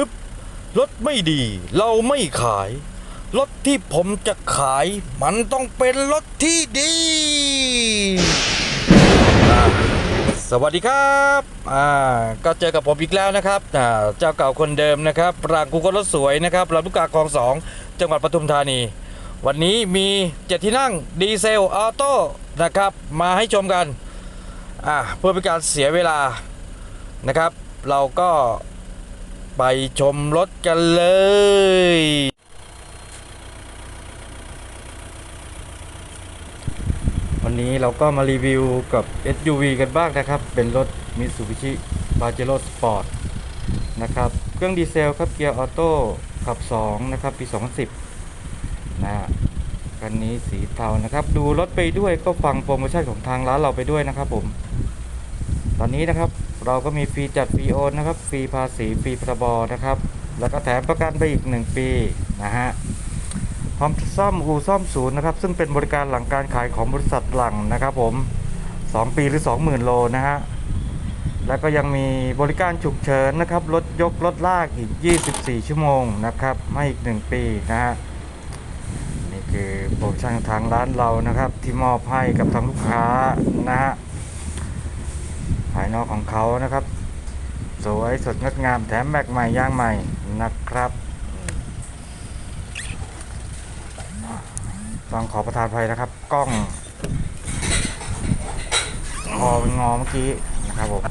ึบรถไม่ดี เราไม่ขาย รถที่ผมจะขาย มันต้องเป็นรถที่ดี สวัสดีครับอ่าก็เจอกับผมอีกแล้วนะครับอ่าเจ้าเก่าคนเดิมนะครับรางกูก็รถสวยนะครับลำลูกกาคลองสองจังหวัดปทุมธานี วันนี้มีเจ็ดที่นั่งดีเซลออโต้นะครับ มาให้ชมกันอ่าเพื่อเป็นการเสียเวลานะครับ เราก็ ไปชมรถกันเลยวันนี้เราก็มารีวิวกับ SUV กันบ้างนะครับ เป็นรถ Mitsubishi Pajero Sport นะครับ เครื่องดีเซลครับเกียร์ออโต้ขับ 2 นะครับ ปี 2010 นะฮะคันนี้สีเทานะครับ ดูรถไปด้วยก็ฟังโปรโมชั่นของทางร้านเราไปด้วยนะครับผม ตอนนี้นะครับ เราก็มีฟรีจัดฟรีโอนนะครับฟรีภาษีฟรีพรบนะครับ แล้วก็แถมประกันไปอีก 1 ปีนะฮะพร้อมซ่อมอู่ซ่อมศูนย์นะครับ ซึ่งเป็นบริการหลังการขายของบริษัทหลังนะครับผม 2 ปีหรือ 20,000 โลนะฮะแล้วก็ยังมีบริการฉุกเฉินนะครับรถยกรถลากอีก 24 ชั่วโมงนะครับให้อีก 1 ปีนะฮะนี่คือโปรโมชั่นทางร้านเรานะครับ ที่มอบให้กับทางลูกค้านะฮะ ภายนอกของเขานะครับ สวยสดงดงามแถมแม็กใหม่ย่างใหม่นะครับต้องขอประทานภัยนะครับ กล้องคอเป็นงอเมื่อกี้นะครับผม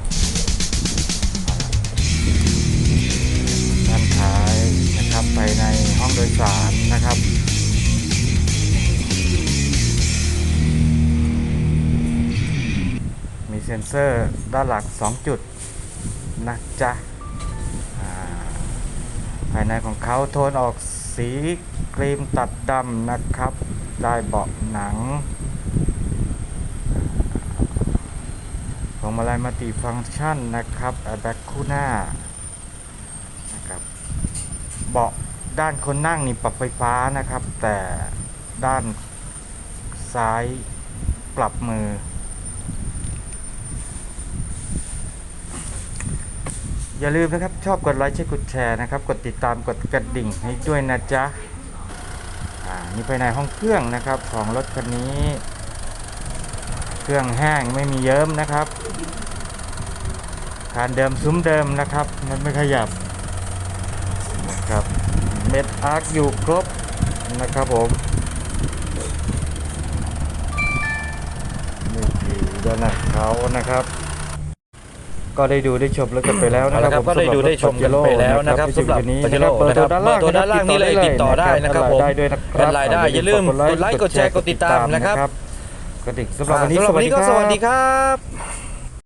ด้านท้ายนะครับภายในห้องโดยสารนะครับ เซ็นเซอร์ด้านหลัง2จุดนะจ๊ะภายในของเขาโทนออกสีครีมตัดดำนะครับ ได้เบาะหนังพวงมาลัยมัลติฟังก์ชันนะครับแอร์แบ็กคู่หน้านะครับเบาะด้านคนนั่งนี่ปรับไฟฟ้านะครับ แต่ด้านซ้ายปรับมือ อย่าลืมนะครับ ชอบกดไลค์ช่กดแชร์นะครับ กดติดตามกดกระดิ่งให้ด้วยนะจ๊ะอ่านี่ภายในห้องเครื่องนะครับของรถคันนี้ เครื่องแห้งไม่มีเยิ้มนะครับคานเดิมซุ้มเดิมนะครับมันไม่ขยับนะครับเม็ดอาร์คอยู่ครบนะครับผมนี่คือด้านหน้าเขานะครับ ก็ได้ดูได้ชมแล้วกันไปแล้วนะคเอารัละบครับผมก็ได้ดูได้ชมกันไปแล้วนะครับสำหรับนี้ปาเจโร่เบอร์โทรด้านล่างเบอร์โทรด้านล่างนี่เลยติดต่อได้นะครับผมได้ด้วยนะครับเป็นรายได้อย่าลืมกดไลค์กดแชร์กดติดตามนะครับกระดิ่งสำหรับวันนี้สำหรับวันนี้ก็รับสวัสดีครับ